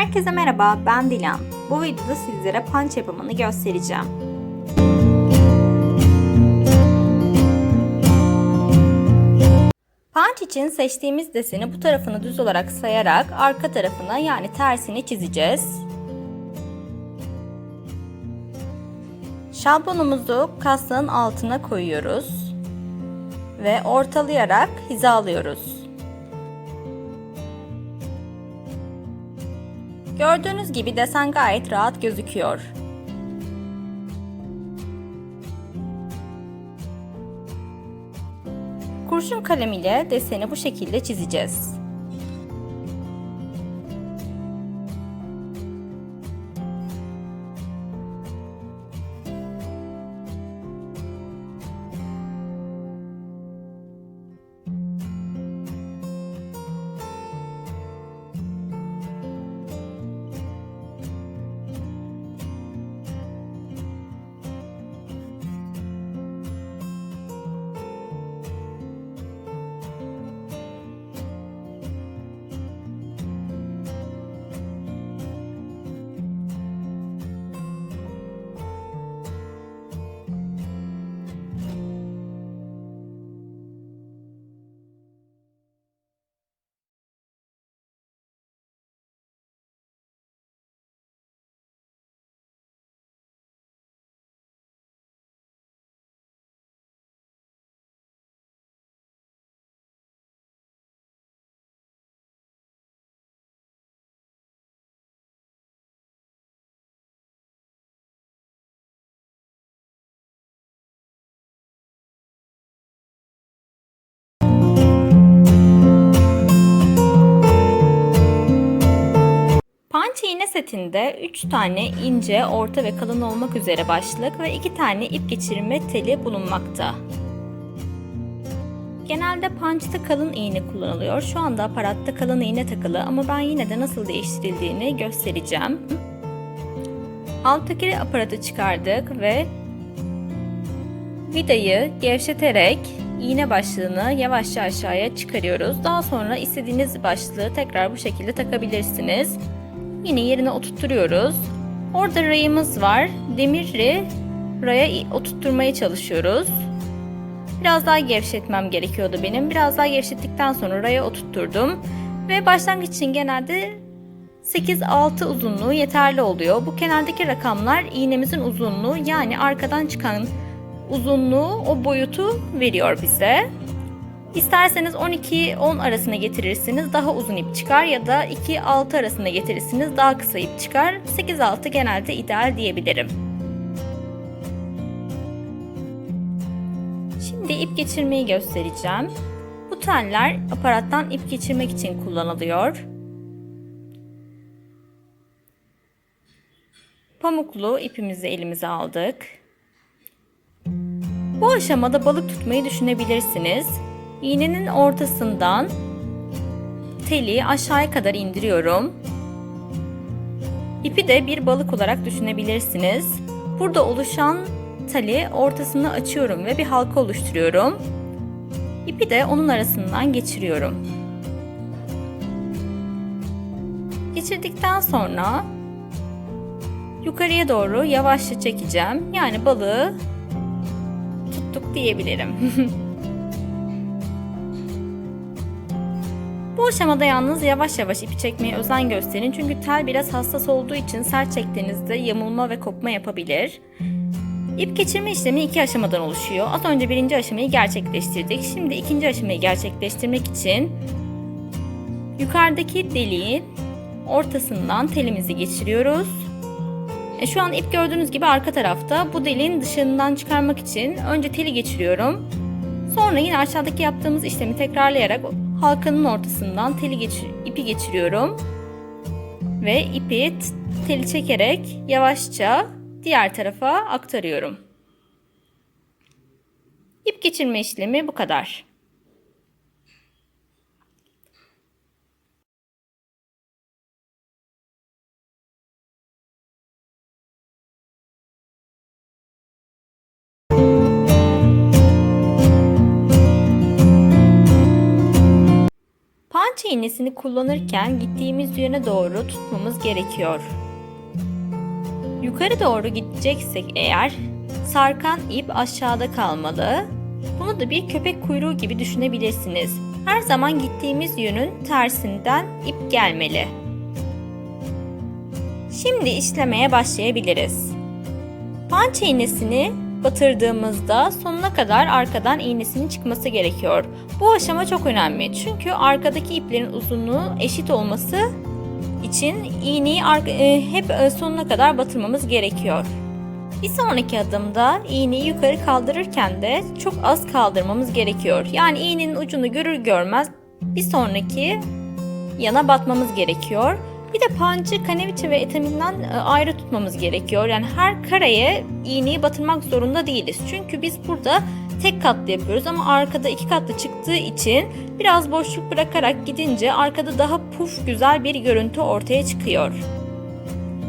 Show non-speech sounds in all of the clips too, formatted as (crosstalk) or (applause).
Herkese merhaba, ben Dilan. Bu videoda sizlere punch yapımını göstereceğim. Punch için seçtiğimiz deseni bu tarafını düz olarak sayarak arka tarafına yani tersini çizeceğiz. Şablonumuzu kaslığın altına koyuyoruz ve ortalayarak hizalıyoruz. Gördüğünüz gibi desen gayet rahat gözüküyor. Kurşun kalem ile deseni bu şekilde çizeceğiz. Punch iğne setinde 3 tane ince, orta ve kalın olmak üzere başlık ve 2 tane ip geçirme teli bulunmakta. Genelde punch'ta kalın iğne kullanılıyor. Şu anda aparatta kalın iğne takılı ama ben yine de nasıl değiştirildiğini göstereceğim. Alttaki aparatı çıkardık ve vidayı gevşeterek iğne başlığını yavaşça aşağıya çıkarıyoruz. Daha sonra istediğiniz başlığı tekrar bu şekilde takabilirsiniz. Yine yerine oturtturuyoruz. Orada rayımız var. Demiri raya oturtturmaya çalışıyoruz. Biraz daha gevşetmem gerekiyordu benim. Biraz daha gevşettikten sonra raya oturtturdum. Ve başlangıç için genelde 8-6 uzunluğu yeterli oluyor. Bu kenardaki rakamlar iğnemizin uzunluğu yani arkadan çıkan uzunluğu o boyutu veriyor bize. İsterseniz 12-10 arasına getirirsiniz daha uzun ip çıkar ya da 2-6 arasına getirirsiniz daha kısa ip çıkar. 8-6 genelde ideal diyebilirim. Şimdi ip geçirmeyi göstereceğim. Bu teller aparattan ip geçirmek için kullanılıyor. Pamuklu ipimizi elimize aldık. Bu aşamada balık tutmayı düşünebilirsiniz. İğnenin ortasından teli aşağıya kadar indiriyorum. İpi de bir balık olarak düşünebilirsiniz. Burada oluşan teli ortasını açıyorum ve bir halka oluşturuyorum. İpi de onun arasından geçiriyorum. Geçirdikten sonra yukarıya doğru yavaşça çekeceğim. Yani balığı tuttuk diyebilirim. (laughs) Bu aşamada yalnız yavaş yavaş ipi çekmeye özen gösterin çünkü tel biraz hassas olduğu için sert çektiğinizde yamulma ve kopma yapabilir. İp geçirme işlemi iki aşamadan oluşuyor. Az önce birinci aşamayı gerçekleştirdik. Şimdi ikinci aşamayı gerçekleştirmek için yukarıdaki deliğin ortasından telimizi geçiriyoruz. E şu an ip gördüğünüz gibi arka tarafta. Bu deliğin dışından çıkarmak için önce teli geçiriyorum. Sonra yine aşağıdaki yaptığımız işlemi tekrarlayarak halkanın ortasından teli geçir, ipi geçiriyorum. Ve ipi teli çekerek yavaşça diğer tarafa aktarıyorum. İp geçirme işlemi bu kadar. Pança iğnesini kullanırken gittiğimiz yöne doğru tutmamız gerekiyor. Yukarı doğru gideceksek eğer sarkan ip aşağıda kalmalı. Bunu da bir köpek kuyruğu gibi düşünebilirsiniz. Her zaman gittiğimiz yönün tersinden ip gelmeli. Şimdi işlemeye başlayabiliriz. Pança iğnesini batırdığımızda sonuna kadar arkadan iğnesinin çıkması gerekiyor. Bu aşama çok önemli çünkü arkadaki iplerin uzunluğu eşit olması için iğneyi hep sonuna kadar batırmamız gerekiyor. Bir sonraki adımda iğneyi yukarı kaldırırken de çok az kaldırmamız gerekiyor. Yani iğnenin ucunu görür görmez bir sonraki yana batmamız gerekiyor. Bir de pancı, kaneviçe ve etaminden ayrı tutmamız gerekiyor. Yani her kareye iğneyi batırmak zorunda değiliz. Çünkü biz burada tek katlı yapıyoruz ama arkada iki katlı çıktığı için biraz boşluk bırakarak gidince arkada daha puf güzel bir görüntü ortaya çıkıyor.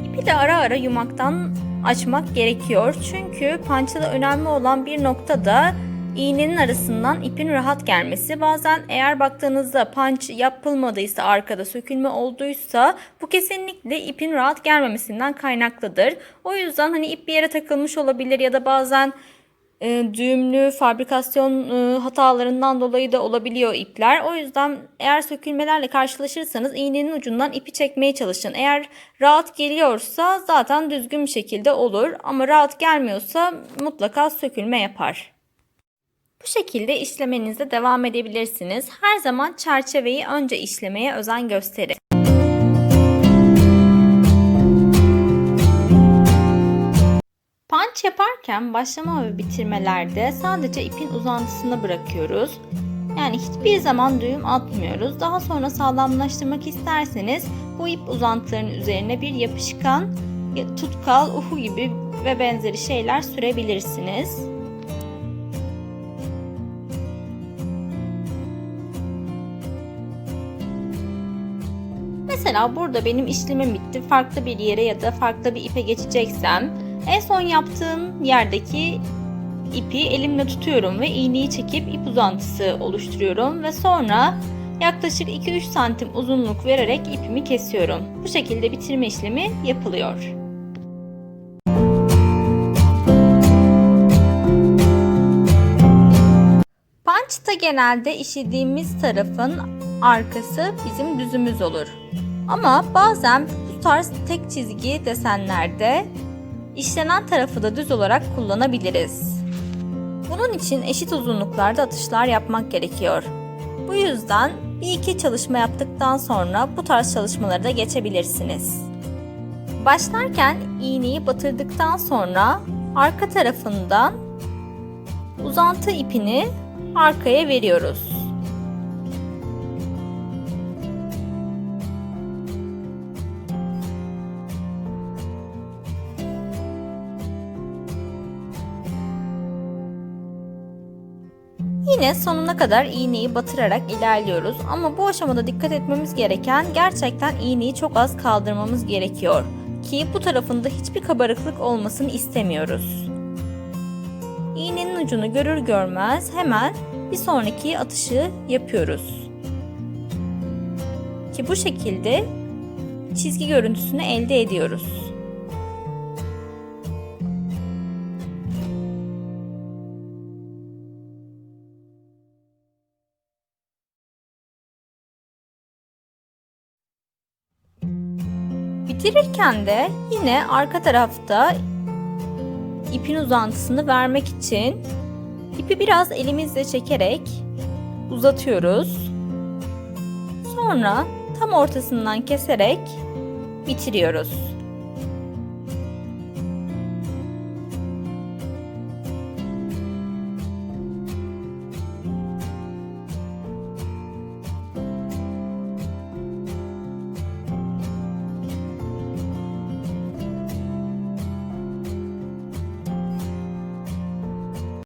İpi de ara ara yumaktan açmak gerekiyor. Çünkü pançada önemli olan bir nokta da iğnenin arasından ipin rahat gelmesi. Bazen eğer baktığınızda panç yapılmadıysa arkada sökülme olduysa bu kesinlikle ipin rahat gelmemesinden kaynaklıdır. O yüzden hani ip bir yere takılmış olabilir ya da bazen e, düğümlü fabrikasyon e, hatalarından dolayı da olabiliyor ipler. O yüzden eğer sökülmelerle karşılaşırsanız iğnenin ucundan ipi çekmeye çalışın. Eğer rahat geliyorsa zaten düzgün bir şekilde olur ama rahat gelmiyorsa mutlaka sökülme yapar. Bu şekilde işlemenize devam edebilirsiniz. Her zaman çerçeveyi önce işlemeye özen gösterin. Punch yaparken başlama ve bitirmelerde sadece ipin uzantısını bırakıyoruz. Yani hiçbir zaman düğüm atmıyoruz. Daha sonra sağlamlaştırmak isterseniz bu ip uzantılarının üzerine bir yapışkan, tutkal, uhu gibi ve benzeri şeyler sürebilirsiniz. Mesela burada benim işlemim bitti. Farklı bir yere ya da farklı bir ipe geçeceksem en son yaptığım yerdeki ipi elimle tutuyorum ve iğneyi çekip ip uzantısı oluşturuyorum ve sonra yaklaşık 2-3 santim uzunluk vererek ipimi kesiyorum. Bu şekilde bitirme işlemi yapılıyor. Punch'ta genelde işlediğimiz tarafın arkası bizim düzümüz olur. Ama bazen bu tarz tek çizgi desenlerde işlenen tarafı da düz olarak kullanabiliriz. Bunun için eşit uzunluklarda atışlar yapmak gerekiyor. Bu yüzden bir iki çalışma yaptıktan sonra bu tarz çalışmaları da geçebilirsiniz. Başlarken iğneyi batırdıktan sonra arka tarafından uzantı ipini arkaya veriyoruz. Yine sonuna kadar iğneyi batırarak ilerliyoruz ama bu aşamada dikkat etmemiz gereken gerçekten iğneyi çok az kaldırmamız gerekiyor ki bu tarafında hiçbir kabarıklık olmasını istemiyoruz. İğnenin ucunu görür görmez hemen bir sonraki atışı yapıyoruz. Ki bu şekilde çizgi görüntüsünü elde ediyoruz. Bitirirken de yine arka tarafta ipin uzantısını vermek için ipi biraz elimizle çekerek uzatıyoruz. Sonra tam ortasından keserek bitiriyoruz.